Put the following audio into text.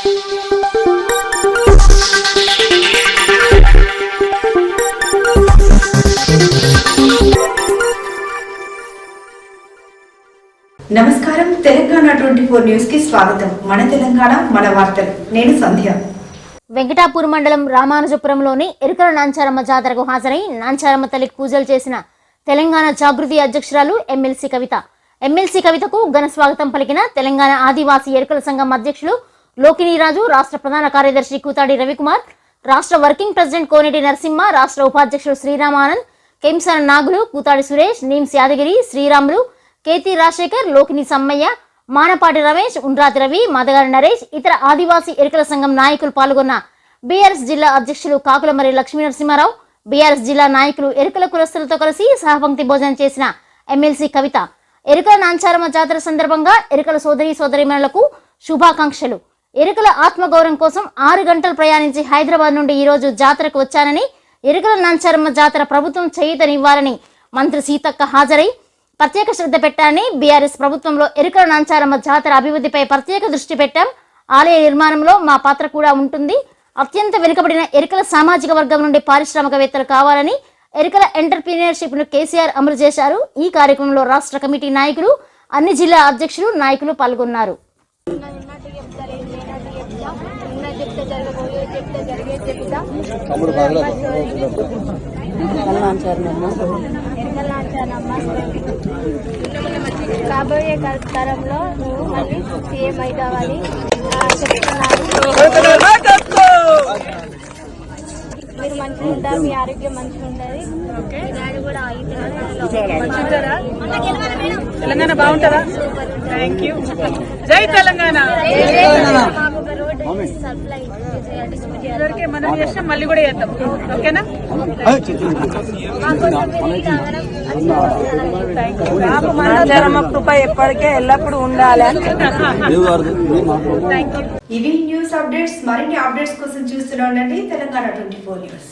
నమస్కారం. Telangana twenty four న్యూస్కి స్వాగతం. మన తెలంగాణ మన వార్తలు. నేను సంధ్య. వెంకటాపూర్ మండలం రామానుజపురంలోని ఎరుకల నాంచారమ్మ జాతరకు హాజరై నాంచారమ్మ తల్లికి పూజలు చేసిన తెలంగాణ జాగృతి అధ్యక్షురాలు ఎమ్మెల్సీ కవిత. ఎమ్మెల్సీ కవితకు ఘన స్వాగతం పలికిన తెలంగాణ ఆదివాసీ ఎరుకల సంఘం అధ్యక్షులు లోకినీరాజు రాష్ట్ర ప్రధాన కార్యదర్శి కూతాడి రవికుమార్ రాష్ట్ర వర్కింగ్ ప్రెసిడెంట్ కోనేటి నరసింహ రాష్ట్ర ఉపాధ్యక్షుడు శ్రీరామానంద్ కెంసన నాగులు కూతాడి సురేష్ నీమ్స్ యాదగిరి శ్రీరాములు కేతి రాజశేఖర్ లోకిని సమ్మయ్య మానపాటి రమేష్ ఉండ్రాతి రవి మదగారి నరేష్ ఇతర ఆదివాసీ ఎరుకల సంఘం నాయకులు పాల్గొన్న బీఆర్ఎస్ జిల్లా అధ్యక్షులు కాకులమరి లక్ష్మీ నరసింహారావు బీఆర్ఎస్ జిల్లా నాయకులు ఎరుకల కులస్తులతో కలిసి సహపంక్తి భోజనం చేసిన ఎమ్మెల్సీ కవిత. ఎరుకల నాంచారమ్మ జాతర సందర్భంగా ఎరుకల సోదరి సోదరిమణులకు శుభాకాంక్షలు. ఎరుకల ఆత్మగౌరవం కోసం ఆరు గంటలు ప్రయాణించి హైదరాబాద్ నుండి ఈరోజు జాతరకు వచ్చానని ఎరుకల నాంచారమ్మ జాతర ప్రభుత్వం చేయుతనివ్వాలని మంత్రి సీతక్క హాజరై ప్రత్యేక శ్రద్ధ పెట్టాలని బీఆర్ఎస్ ప్రభుత్వంలో ఎరుకల నాంచారమ్మ జాతర అభివృద్ధిపై ప్రత్యేక దృష్టి పెట్టాం. ఆలయ నిర్మాణంలో మా పాత్ర కూడా ఉంటుంది. అత్యంత వెనుకబడిన ఎరుకల సామాజిక వర్గం నుండి పారిశ్రామికవేత్తలు కావాలని ఎరుకల ఎంటర్ప్రీనియర్షిప్ను కేసీఆర్ అమలు చేశారు. ఈ కార్యక్రమంలో రాష్ట్ర కమిటీ నాయకులు అన్ని జిల్లా అధ్యక్షులు నాయకులు పాల్గొన్నారు. చెప్తా చెప్తే జరగబోయే చెప్తే జరిగే చెప్తా. ఎరకలాంచానమ్మ రాబోయే క- తరంలో నువ్వు మళ్ళీ సీఎం అవుతావని ఆ, చెప్తున్నాను మీరు మంచిగా ఉంటారు మీ ఆరోగ్యం మంచిగా ఉంటుంది మీ డాడీ కూడా ఈ తెలంగాణలో తెలంగాణ బాగుంటుందా థ్యాంక్ యూ జై తెలంగాణ. ఇదివరకే కూడా చేద్దాం. కృప ఎప్పటికే ఎల్లప్పుడూ ఉండాలి ఇవి న్యూస్ అప్డేట్స్ మరిన్ని అప్డేట్స్ కోసం చూస్తూనే ఉండండి తెలంగాణ ట్వంటీ ఫోర్ న్యూస్.